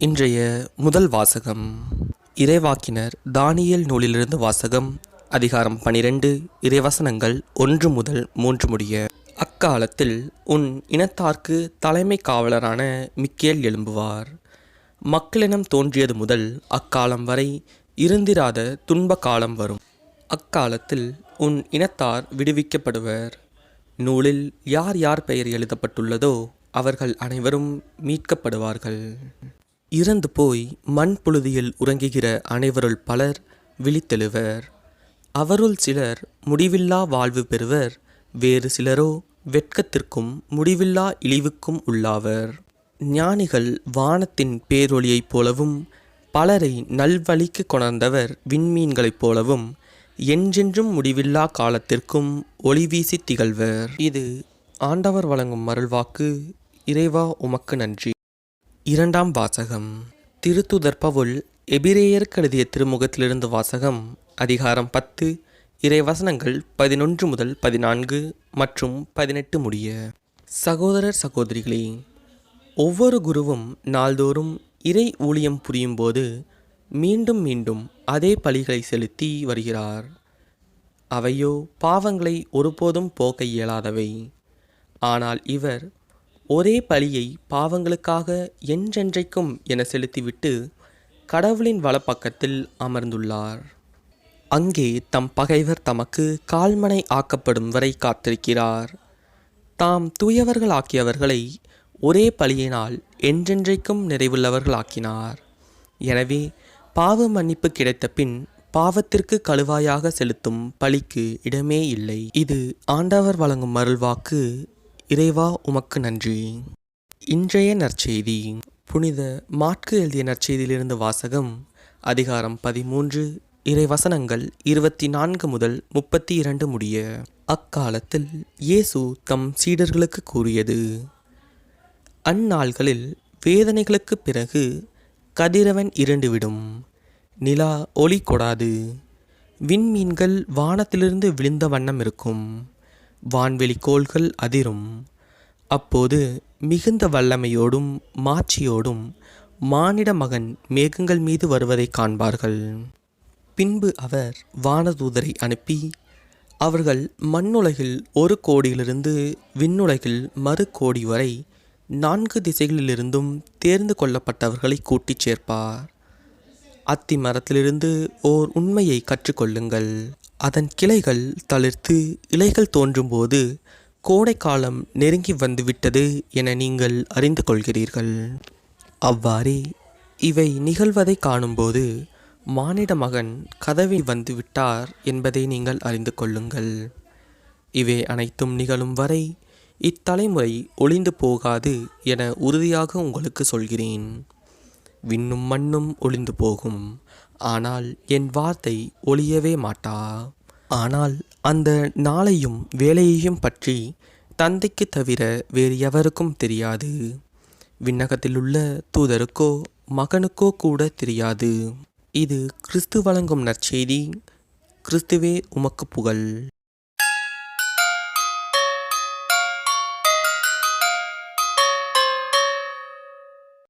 இன்றைய முதல் வாசகம் இறைவாக்கினர் தானியல் நூலிலிருந்து வாசகம் அதிகாரம் பனிரெண்டு இறைவசனங்கள் ஒன்று முதல் மூன்று முடிய. அக்காலத்தில் உன் இனத்தார்க்கு தலைமை காவலரான மிக்கேல் எழும்புவார். மக்களினம் தோன்றியது முதல் அக்காலம் வரை இருந்திராத துன்ப காலம் வரும். அக்காலத்தில் உன் இனத்தார் விடுவிக்கப்படுவர். நூலில் யார் யார் பெயர் எழுதப்பட்டுள்ளதோ அவர்கள் அனைவரும் மீட்கப்படுவார்கள். இறந்து போய் மண் புழுதியில் உறங்குகிற அனைவருள் பலர் விழித்தெழுவர். அவருள் சிலர் முடிவில்லா வாழ்வு பெறுவர். வேறு சிலரோ வெட்கத்திற்கும் முடிவில்லா இழிவுக்கும் உள்ளாவர். ஞானிகள் வானத்தின் பேரொளியைப் போலவும் பலரை நல்வழிக்கு கொணர்ந்தவர் விண்மீன்களைப் போலவும் என்றென்றும் முடிவில்லா காலத்திற்கும் ஒளி வீசி திகழ்வர். இது ஆண்டவர் வழங்கும் மருள்வாக்கு. இறைவா உமக்கு நன்றி. இரண்டாம் வாசகம். திருத்துதர் பவுல் எபிரேயர் கழுதிய திருமுகத்திலிருந்து வாசகம் அதிகாரம் பத்து இறைவசனங்கள் பதினொன்று முதல் பதினான்கு மற்றும் பதினெட்டு முடிய. சகோதரர் சகோதரிகளே ஒவ்வொரு குருவும் நாள்தோறும் இறை ஊழியம் புரியும்போது மீண்டும் மீண்டும் அதே பலிகளை செலுத்தி வருகிறார். அவையோ பாவங்களை ஒருபோதும் போக்க இயலாதவை. ஆனால் இவர் ஒரே பலியை பாவங்களுக்காக என்றென்றைக்கும் என செலுத்திவிட்டு கடவுளின் வலப்பக்கத்தில் அமர்ந்துள்ளார். அங்கே தம் பகைவர் தமக்கு கால்மனை ஆக்கப்படும் வரை காத்திருக்கிறார். தாம் தூயவர்களாக்கியவர்களை ஒரே பலியினால் என்றென்றைக்கும் நிறைவுள்ளவர்களாக்கினார். எனவே பாவ மன்னிப்பு கிடைத்த பின் பாவத்திற்கு கழுவாயாக செலுத்தும் பலிக்கு இடமே இல்லை. இது ஆண்டவர் வழங்கும் மருள்வாக்கு இறைவா உமக்கு நன்றி. இன்றைய நற்செய்தி. புனித மாற்கு எழுதிய நற்செய்தியிலிருந்து வாசகம் அதிகாரம் பதிமூன்று இறைவசனங்கள் இருபத்தி நான்கு முதல் முப்பத்தி இரண்டு முடிய. அக்காலத்தில் இயேசு தம் சீடர்களுக்கு கூறியது அந்நாள்களில் வேதனைகளுக்குப் பிறகு கதிரவன் இருண்டுவிடும். நிலா ஒளி கொடாது. விண்மீன்கள் வானத்திலிருந்து விழுந்த வண்ணம் இருக்கும். வான்வெளி கோள்கள் அதிரும். அப்போது மிகுந்த வல்லமையோடும் மாட்சியோடும் மானிட மகன் மேகங்கள் மீது வருவதைக் காண்பார்கள். பின்பு அவர் வானதூதரை அனுப்பி அவர்கள் மண்ணுலகில் ஒரு கோடியிலிருந்து விண்ணுலகில் மறு கோடி வரை நான்கு திசைகளிலிருந்தும் தேர்ந்து கொள்ளப்பட்டவர்களை கூட்டிச் சேர்ப்பார். அத்தி மரத்திலிருந்து ஓர் உண்மையை கற்றுக்கொள்ளுங்கள். அதன் கிளைகள் தளிர்த்து இலைகள் தோன்றும்போது கோடைக்காலம் நெருங்கி வந்துவிட்டது என நீங்கள் அறிந்து கொள்கிறீர்கள். அவ்வாறே இவை நிகழ்வதை காணும்போது மானிட மகன் கதவில் வந்து விட்டார் என்பதை நீங்கள் அறிந்து கொள்ளுங்கள். இவை அனைத்தும் நிகழும் வரை இத்தலைமுறை ஒளிந்து போகாது என உறுதியாக உங்களுக்கு சொல்கிறேன். விண்ணும் மண்ணும் ஒளிந்து போகும். ஆனால் என் வார்த்தை ஒளியவே மாட்டா. ஆனால் அந்த நாளையும் வேலையையும் பற்றி தந்தைக்கு தவிர வேறு எவருக்கும் தெரியாது. விண்ணகத்திலுள்ள தூதருக்கோ மகனுக்கோ கூட தெரியாது. இது கிறிஸ்து வழங்கும் நற்செய்தி. கிறிஸ்துவே உமக்கு புகழ்.